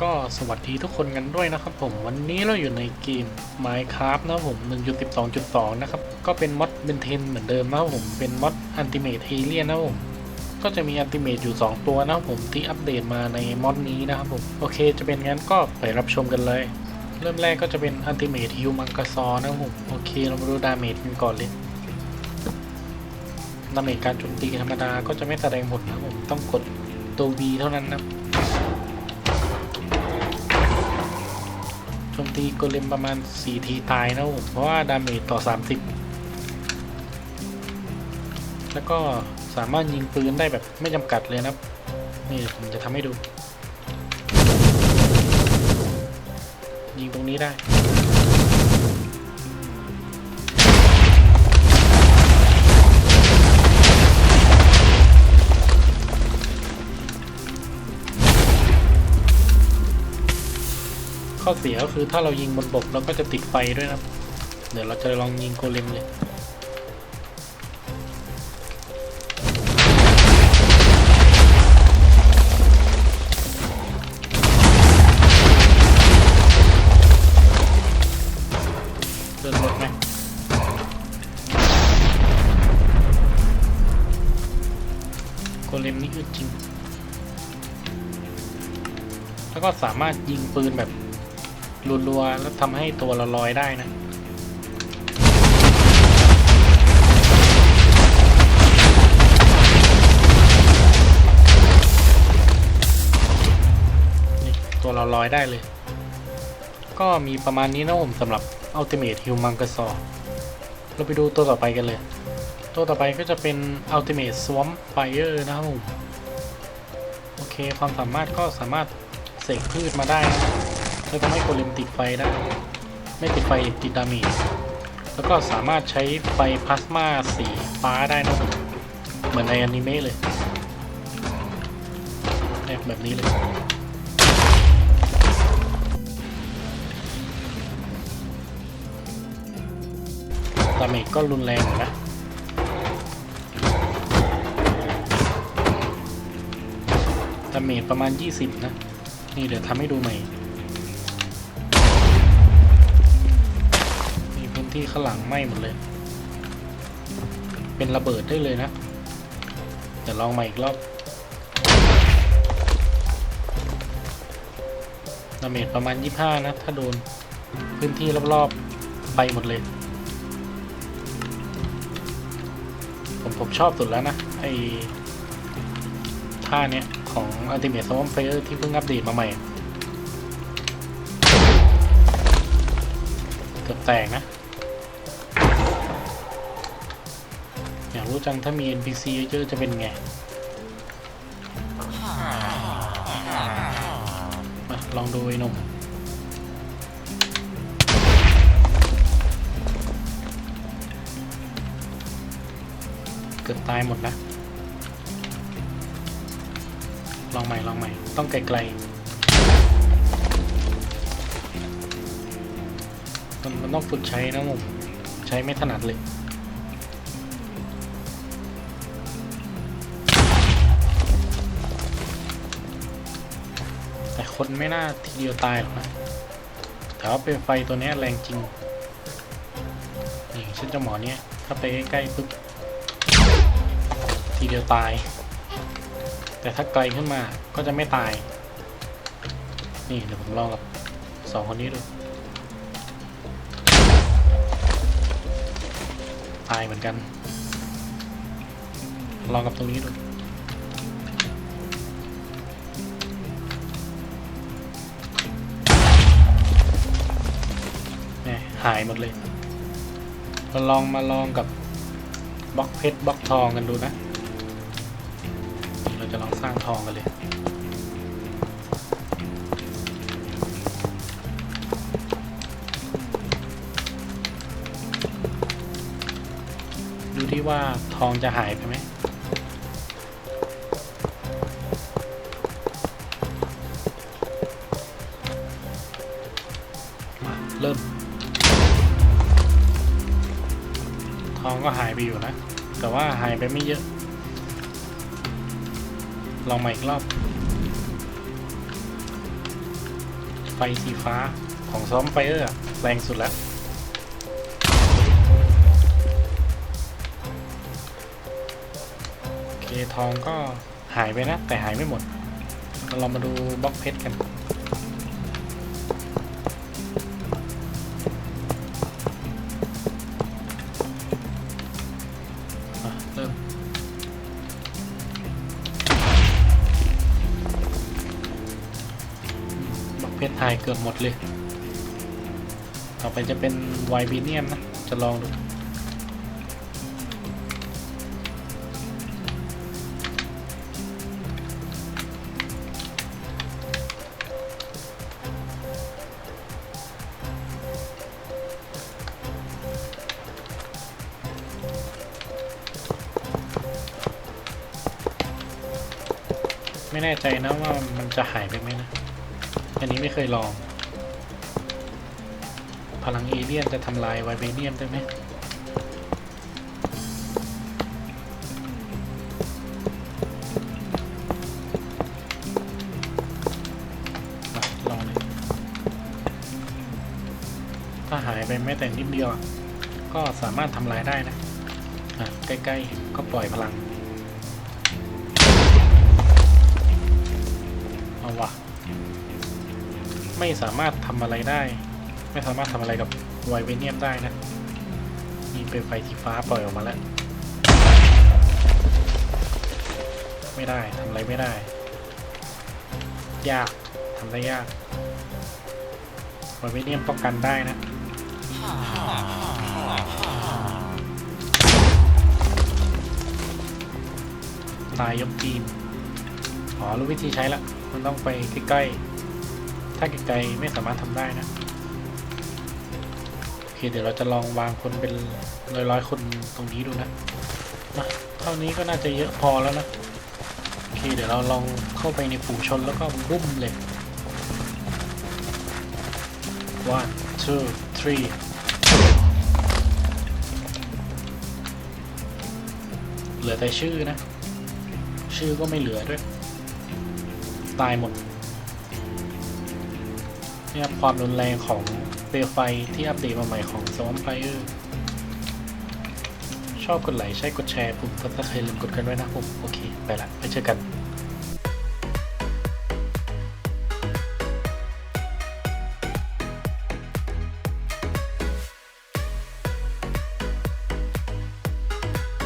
ก็สวัสดีทุกคนกันด้วยนะครับผมวันนี้เราอยู่ในเกม Minecraft นะผม 1.12.2 นะครับ ก็เป็นมอดเบนเทนเหมือนเดิมนะครับผมเป็นมอดอันติเมทเอเลียนนะผมก็จะมีอันติเมทอยู่ 2 ตัวนะครับผมที่อัปเดตมาในมอดนี้นะครับผมโอเคจะเป็นงั้นก็ไปรับชมกันเลย เริ่มแรกก็จะเป็นอันติเมทฮิวมังกาซอนะครับผมโอเคเรามาดูดาเมจกันก่อนเลยดาเมจการโจมตีธรรมดาก็จะไม่แสดงผลนะครับผมต้องกดตัว V เท่านั้นนะ มตีโกเลมประมาณ 4 ทีตายนะผม เพราะว่า ดาเมจต่อ 30 แล้วก็สามารถยิงปืนได้แบบไม่จำกัดเลยนะครับนี่ผมจะทำให้ดู ยิงตรงนี้ได้ ข้อเสียก็คือถ้าเรายิงบนบกเราก็จะติดไฟด้วยนะเดี๋ยวเราจะลองยิงโกเลมเลยเดินรถไหมโกเลมนี่คือจริง แล้วก็สามารถยิงปืนแบบ รัวๆแล้วทำให้ตัวเราลอยได้นะนี่ตัวเราลอยได้เลย ก็มีประมาณนี้นะผมสำหรับ Ultimate Human g a s o r เราไปดูตัวต่อไปกันเลย ตัวต่อไปก็จะเป็น Ultimate Swamp Fire นะครับผม โอเค ความสามารถก็สามารถเสกพืชมาได้นะ แล้วทำให้โกเลมติดไฟได้ ไม่ติดไฟติดดามจแล้วก็สามารถใช้ไฟพลาสมาสีฟ้าได้นะเหมือนในอนิเมะเลยแบบนี้เลยดาเมจก็รุนแรงนะดาเมจประมาณ 20 นะ นี่เดี๋ยวทำให้ดูใหม่ ที่ข้างหลังไหม้หมดเลย เป็นระเบิดได้เลยนะเดี๋ยวลองใหม่อีกรอบดาเมจประมาณ 25 นะ ถ้าโดนพื้นที่รอบๆไปหมดเลย ผมผมชอบสุดแล้วนะ ไอท่าเนี้ย ของ Ultimate Swamp Player ที่เพิ่งอัปเดตมาใหม่ เกือบแตกนะ รู้จังถ้ามี NPC เยอะๆจะเป็นไงมาลองดูไอ้นุ่มเกือบตายหมดนะลองใหม่ลองใหม่ ต้องไกลๆมันมันต้องฝึกใช้นะผมใช้ไม่ถนัดเลย คนไม่น่าทีเดียวตายหรอกนะแต่ว่าเป็นไฟตัวนี้แรงจริง นี่เช่นจ้าหมอเนี้ยถ้าไปใกล้ๆปุ๊บทีเดียวตาย แต่ถ้าไกลขึ้นมาก็จะไม่ตาย นี่เดี๋ยวผมลองกับสองคนนี้ดู ตายเหมือนกัน ลองกับตรงนี้ดู หายหมดเลยเราลองมาลองกับบล็อกเพชรบล็อกทองกันดูนะ เราจะลองสร้างทองกันเลยดูที่ว่าทองจะหายไปไหม องก็หายไปอยู่นะ แต่ว่าหายไปไม่เยอะ ลองใหม่อีกรอบ ไฟสีฟ้าของซ้อมไฟเออร์แรงสุดแล้วโอเคทองก็หายไปนะ แต่หายไม่หมด เรามาดูบล็อกเพชรกัน หายเกือบหมดเลย ต่อไปจะเป็นไวบีเนียมนะ จะลองดูไม่แน่ใจนะว่ามันจะหายไปไหมนะ อันนี้ไม่เคยลอง พลังเอเลี่ยนจะทำลายไวเบเนียมได้ไหมลองเลยถ้าหายไปแม้แต่นิดเดียว ก็สามารถทำลายได้นะะใกล้ๆ ก็ปล่อยพลัง เอาวะ ไม่สามารถทำอะไรได้ ไม่สามารถทำอะไรกับไวเวเนียมได้นะนี่เป็นไฟสีฟ้าปล่อยออกมาแล้ว ไม่ได้ทำอะไรไม่ได้ ยากทำได้ยากไวเวเนียมป้องกันได้นะตายยกทีม อ๋อรู้วิธีใช้ละ มันต้องไปใกล้ๆ ถ้าไกลๆไม่สามารถทำได้นะ โอเค เดี๋ยวเราจะลองวางคนเป็นร้อยๆคนตรงนี้ดูนะมาเท่านี้ก็น่าจะเยอะพอแล้วนะโอเคเดี๋ยวเราลองเข้าไปในฝูงชนแล้วก็บุ้มเลย one two three เหลือแต่ชื่อนะ ชื่อก็ไม่เหลือด้วย ตายหมด เนี่ยความรุนแรงของเปลวไฟที่อัปเดตมาใหม่ของ s w a m p i r e ชอบกดไลค์ใช่กดแชร์ปุ่มก็ถ้าเคยลืมกดกันไว้นะผม โอเค ไปละไปเจอกัน